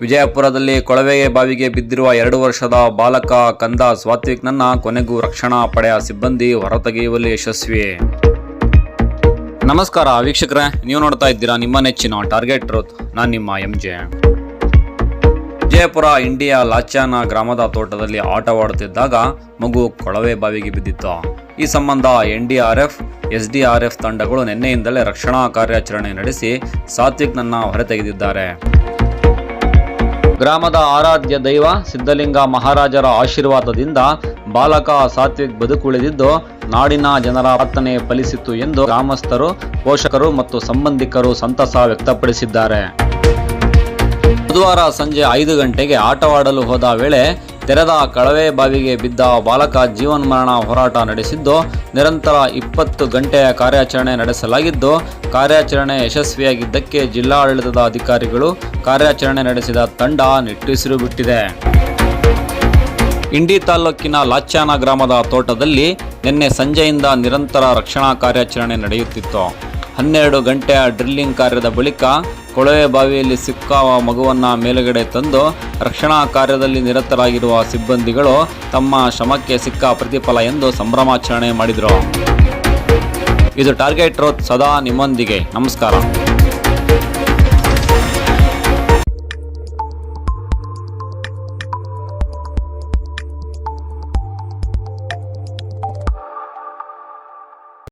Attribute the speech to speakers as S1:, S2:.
S1: ವಿಜಯಪುರದಲ್ಲಿ ಕೊಳವೆ ಬಾವಿಗೆ ಬಿದ್ದಿರುವ ಎರಡು ವರ್ಷದ ಬಾಲಕ ಕಂದ ಸ್ವಾತ್ವಿಕ್ನನ್ನ ಕೊನೆಗೂ ರಕ್ಷಣಾ ಪಡೆಯ ಸಿಬ್ಬಂದಿ ಹೊರತೆಗೆಯುವಲ್ಲಿ ಯಶಸ್ವಿ. ನಮಸ್ಕಾರ ವೀಕ್ಷಕರೇ, ನೀವು ನೋಡ್ತಾ ಇದ್ದೀರಾ ನಿಮ್ಮ ನೆಚ್ಚಿನ ಟಾರ್ಗೆಟ್ ಟ್ರೂತ್, ನಾನು ನಿಮ್ಮ M J Vijayapura India Lachana ಗ್ರಾಮದ ತೋಟದಲ್ಲಿ ಆಟವಾಡುತ್ತಿದ್ದಾಗ ಮಗು ಕೊಳವೆ ಬಾವಿಗೆ ಬಿದ್ದಿತ್ತು. ಈ ಸಂಬಂಧ ಎನ್ ಡಿ ಆರ್ ತಂಡಗಳು ನಿನ್ನೆಯಿಂದಲೇ ರಕ್ಷಣಾ ಕಾರ್ಯಾಚರಣೆ ನಡೆಸಿ ಸಾತ್ವಿಕ್ನನ್ನ ಹೊರತೆಗೆದಿದ್ದಾರೆ. ಗ್ರಾಮದ ಆರಾಧ್ಯ ದೈವ ಸಿದ್ಧಲಿಂಗ ಮಹಾರಾಜರ ಆಶೀರ್ವಾದದಿಂದ ಬಾಲಕ ಸಾತ್ವಿಕ್ ಬದುಕುಳಿದಿದ್ದು, ನಾಡಿನ ಜನರ ಪ್ರಾರ್ಥನೆ ಫಲಿಸಿತು ಎಂದು ಗ್ರಾಮಸ್ಥರು, ಪೋಷಕರು ಮತ್ತು ಸಂಬಂಧಿಕರು ಸಂತಸ ವ್ಯಕ್ತಪಡಿಸಿದ್ದಾರೆ. ಬುಧವಾರ ಸಂಜೆ ಐದು ಗಂಟೆಗೆ ಆಟವಾಡಲು ಹೋದ ವೇಳೆ ತೆರೆದ ಕಳವೆ ಬಾವಿಗೆ ಬಿದ್ದ ಬಾಲಕ ಜೀವನ್ಮರಣ ಹೋರಾಟ ನಡೆಸಿದ್ದು, ನಿರಂತರ ಇಪ್ಪತ್ತು ಗಂಟೆಯ ಕಾರ್ಯಾಚರಣೆ ನಡೆಸಲಾಗಿದ್ದು, ಕಾರ್ಯಾಚರಣೆ ಯಶಸ್ವಿಯಾಗಿದ್ದಕ್ಕೆ ಜಿಲ್ಲಾಡಳಿತದ ಅಧಿಕಾರಿಗಳು ಕಾರ್ಯಾಚರಣೆ ನಡೆಸಿದ ತಂಡ ನಿಟ್ಟುಸಿರು ಬಿಟ್ಟಿದೆ. ಇಂಡಿ ತಾಲೂಕಿನ ಲಾಚ್ಯಾನ ಗ್ರಾಮದ ತೋಟದಲ್ಲಿ ನಿನ್ನೆ ಸಂಜೆಯಿಂದ ನಿರಂತರ ರಕ್ಷಣಾ ಕಾರ್ಯಾಚರಣೆ ನಡೆಯುತ್ತಿತ್ತು. ಹನ್ನೆರಡು ಗಂಟೆಯ ಡ್ರಿಲ್ಲಿಂಗ್ ಕಾರ್ಯದ ಬಳಿಕ ಕೊಳವೆ ಬಾವಿಯಲ್ಲಿ ಸಿಕ್ಕ ಮಗುವನ್ನು ಮೇಲುಗಡೆ ತಂದು ರಕ್ಷಣಾ ಕಾರ್ಯದಲ್ಲಿ ನಿರತರಾಗಿರುವ ಸಿಬ್ಬಂದಿಗಳು ತಮ್ಮ ಶ್ರಮಕ್ಕೆ ಸಿಕ್ಕ ಪ್ರತಿಫಲ ಎಂದು ಸಂಭ್ರಮಾಚರಣೆ ಮಾಡಿದರು. ಇದು ಟಾರ್ಗೆಟ್ ರೋತ್ ಸದಾ ನಿಮ್ಮೊಂದಿಗೆ. ನಮಸ್ಕಾರ.